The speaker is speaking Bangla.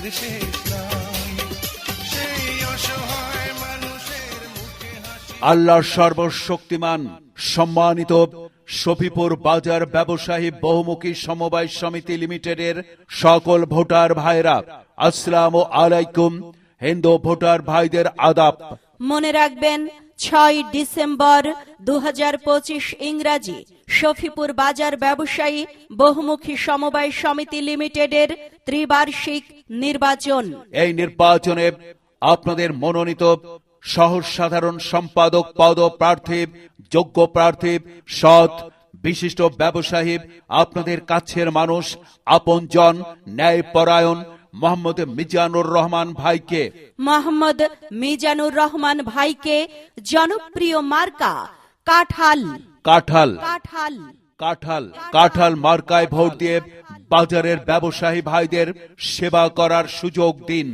দুঃখের শেষ নাই সেই অসহায় মানুষের মুখে হাসি আল্লাহ সর্বশক্তিমান সম্মানিত শফিপুর বাজার ব্যবসায়ী বহুমুখী সমবায় সমিতি লিমিটেডের সকল ভোটার ভাইরা আসসালাম আলাইকুম। হিন্দু ভোটার ভাইদের আদাব। মনে রাখবেন ছয় ডিসেম্বর দু ইংরাজি, শফিপুর বাজার ব্যবসায়ী, বহুমুখী সমবায় সমিতি লিমিটেডের ত্রিবার্ষিক নির্বাচন। এই নির্বাচনে আপনাদের মনোনীত সহজ সাধারণ সম্পাদক পদ প্রার্থী যোগ্য প্রার্থী, সৎ, বিশিষ্ট ব্যবসায়ী, আপনাদের কাছের মানুষ, আপনজন, ন্যায়পরায়ণ মোহাম্মদ মিজানুর রহমান ভাইকে। মোহাম্মদ মিজানুর রহমান ভাইকে জনপ্রিয় মার্কা কাঠাল। কাঠাল। কাঠাল। কাঠাল। কাঠাল মার্কায় ভোট দিয়ে বাজারের ব্যবসায়ী ভাইদের সেবা করার সুযোগ দিন।